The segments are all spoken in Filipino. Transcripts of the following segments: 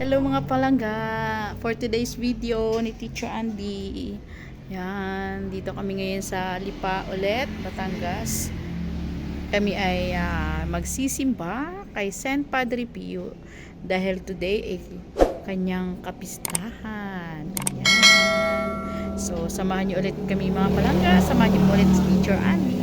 Hello mga palangga! For today's video ni Teacher Andy. Yan, dito kami ngayon sa Lipa ulit, Batangas. Kami ay ah, magsisimba kay Saint Padre Pio dahil today ay kanyang kapistahan. Yan. So, samahan niyo ulit kami mga palangga. Samahan niyo ulit si Teacher Andy.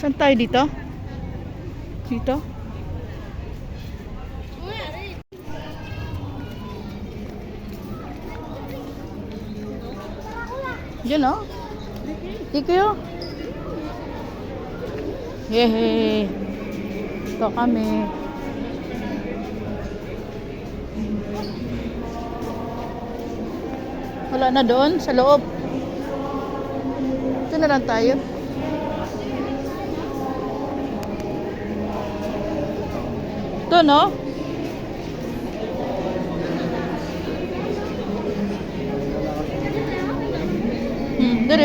Saan tayo dito? Dito? Diyan oh. Dito yun. Yehey. Ito kami. Wala na doon sa loob. Ito na lang tayo. Ito no? Hmm, dari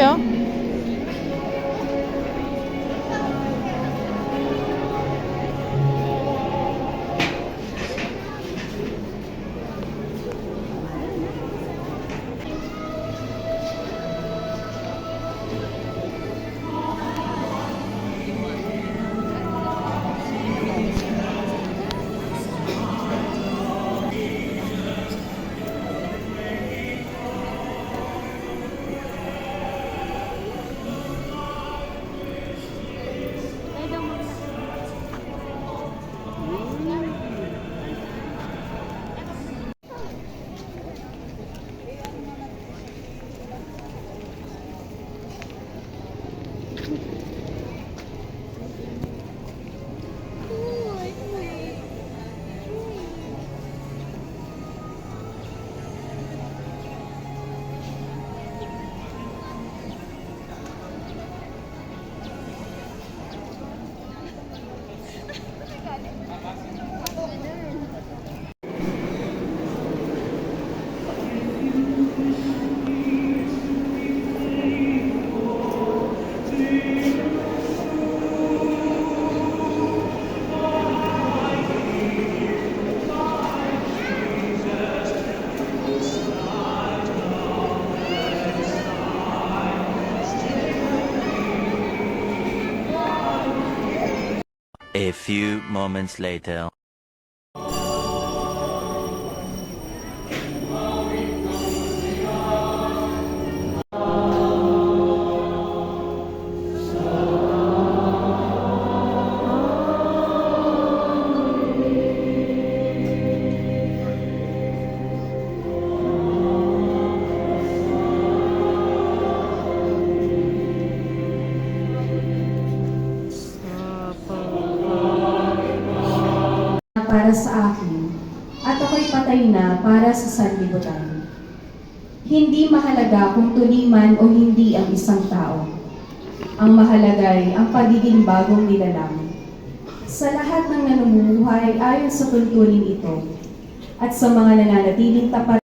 A few moments later. Para sa akin at ako'y patay na para sa sanlibutan. Hindi mahalaga kung tuli man o hindi ang isang tao. Ang mahalagay ang pagiging bagong nilalang. Sa lahat ng nanumuhay ayon sa tuntunin ito at sa mga nananatiling tapat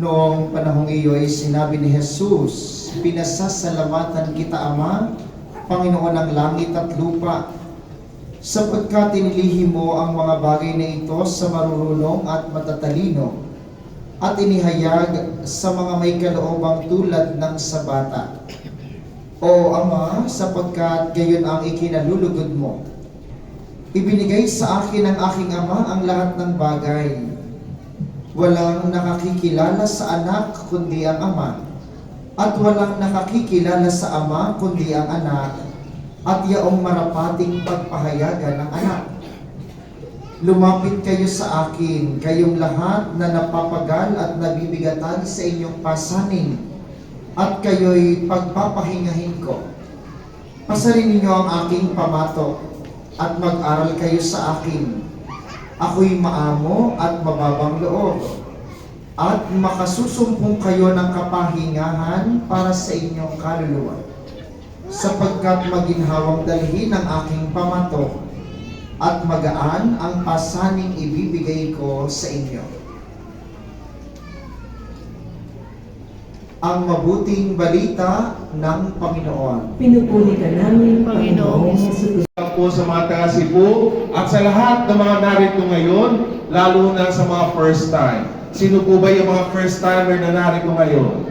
Noong panahong iyo ay sinabi ni Jesus, Pinasasalamatan kita, Ama, Panginoon ng langit at lupa, sapagkat inilihim mo ang mga bagay na ito sa marurunong at matatalino, at inihayag sa mga may kaloobang tulad ng sa bata. O Ama, sapagkat gayon ang ikinalulugod mo, ibinigay sa akin ng aking Ama ang lahat ng bagay, Walang nakakikilala sa anak kundi ang ama, at walang nakakikilala sa ama kundi ang anak, at yaong marapating pagpahayagan ng anak. Lumapit kayo sa akin, kayong lahat na napapagal at nabibigatan sa inyong pasanin, at kayo'y pagpapahingahin ko. Pasarin ninyo ang aking pamato, at mag-aral kayo sa akin, ako'y maamo at mababang loob at makasusumpong kayo ng kapahingahan para sa inyong kaluluwa sapagkat maginhawang dalhin ang aking pamato at magaan ang pasaning ibibigay ko sa inyo. Ang mabuting balita ng Panginoon. Pinupuli ka namin, Panginoong Yesus po sa mga taga at sa lahat ng mga narito ngayon, lalo na sa mga first time. Sino po ba yung mga first timer na narito ngayon?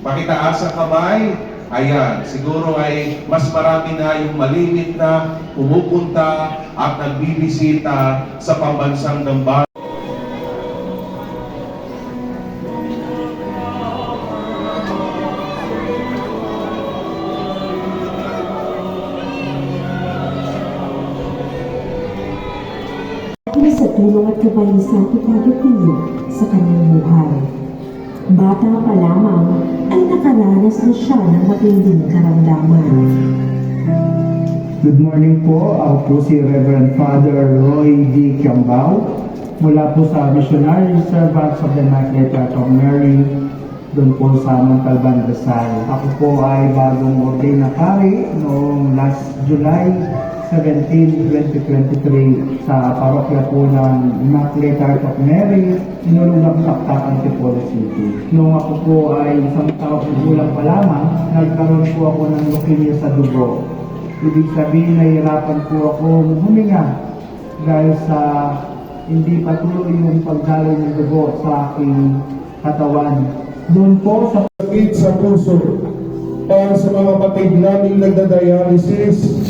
Pakitaas ang kamay. Ayan, siguro ay mas marami na yung malimit na pumupunta at nagbibisita sa pambansang ng na sa tulong at at ipagod ninyo sa kanyang buhay. Bata pa lamang ay nakaranas na siya ng matinding karamdaman. Good morning po. Ako po si Reverend Father Roy D. Kiambao mula po sa Missionary Servants of the Immaculate Heart of Mary doon po sa Montalban, Rizal. Ako po ay bagong ordain na pari noong last July 17, 2023 sa parokya po ng Immaculate Heart of Mary, Inulungang Taktak, Antipolo City. Noong ako po ay isang taong gulang pa lamang, nagkaroon po ako ng leukemia sa dugo. Ibig sabihin, nahihirapan po ako huminga dahil sa hindi patuloy yung pagdaloy ng dugo sa aking katawan. Doon po sa sakit sa puso para sa mga patid naming nagda-dialysis,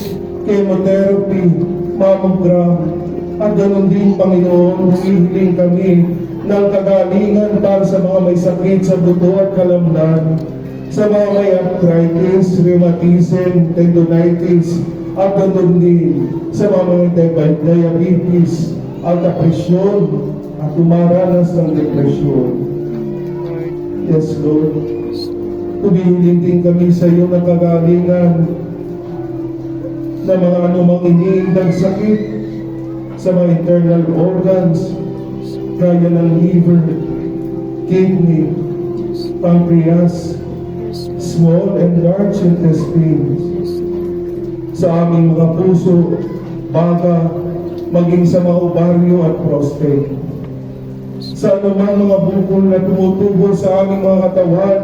chemotherapy, mammogram, at ganoon din, Panginoon, humihiling kami ng kagalingan para sa mga may sakit sa buto at kalamnan, sa mga may arthritis, rheumatism, tendonitis, at ganoon din sa mga may diabe- diabetes, alta presyon, at umaranas ng depresyon. Yes, Lord. Humihiling din kami sa iyo ng kagalingan na mga anumang iniindang sakit sa mga internal organs, kaya ng liver, kidney, pancreas, small and large intestines, sa aming mga puso, baga, maging sa mga ovaryo at prostate. Sa anumang mga bukol na tumutubo sa aming mga katawan,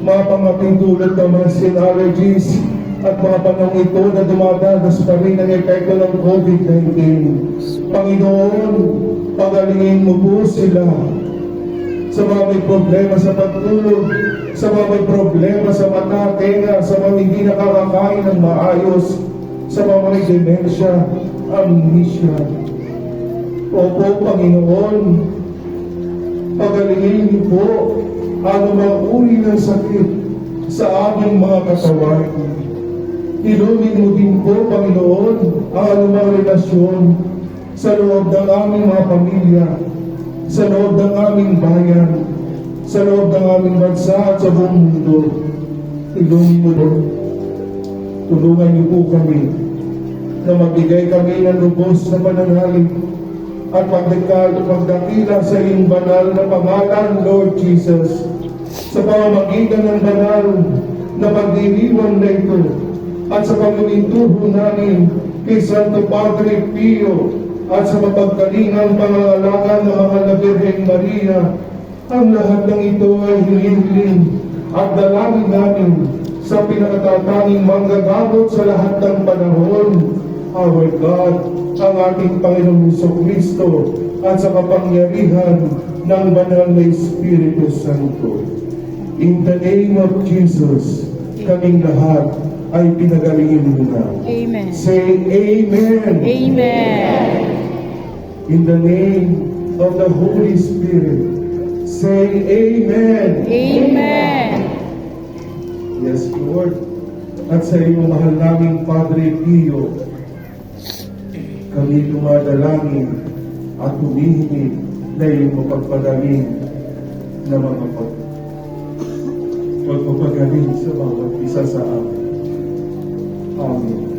mga pangating tulad ng mga skin allergies, at mga panahon ito na dumadanas pa rin ang epekto ng COVID-19. Panginoon, pagalingin mo po sila sa mga may problema sa pagtulog, sa mga may problema sa mata, tenga, sa mga hindi nakakakain ng maayos, sa mga may demensya, amnesia. Opo, Panginoon, pagalingin niyo po ang mga uri ng sakit sa aming mga katawan. Ilumin mo din po, Panginoon, ang anumang relasyon sa loob ng aming mga pamilya, sa loob ng aming bayan, sa loob ng aming bansa at sa buong mundo. Ilumin mo po. Tulungan niyo po kami na magbigay kami ng lubos na pananalig at magdakal magdakila sa iyong banal na pangalan, Lord Jesus, sa pamamagitan ng banal na pagdiriwang na ito at sa pagmintuho namin kay Santo Padre Pio at sa mapagkalingang pangangalakan ng mga Birheng Maria, ang lahat ng ito ay hinihiling at dalangin namin sa pinakatatanging manggagamot sa lahat ng panahon, our God, ang ating Panginoong Heso Kristo at sa kapangyarihan ng banal na Espiritu Santo. In the name of Jesus, kaming lahat ay pinagalingin muna. Amen. Say Amen. Amen. In the name of the Holy Spirit, say Amen. Amen. Yes, Lord. At sa iyo, mahal naming Padre Pio, kami dumadalangin at humihingi na iyong mapagpagaling na mga pag pagpapagaling sa bawat isa sa amin. Amen.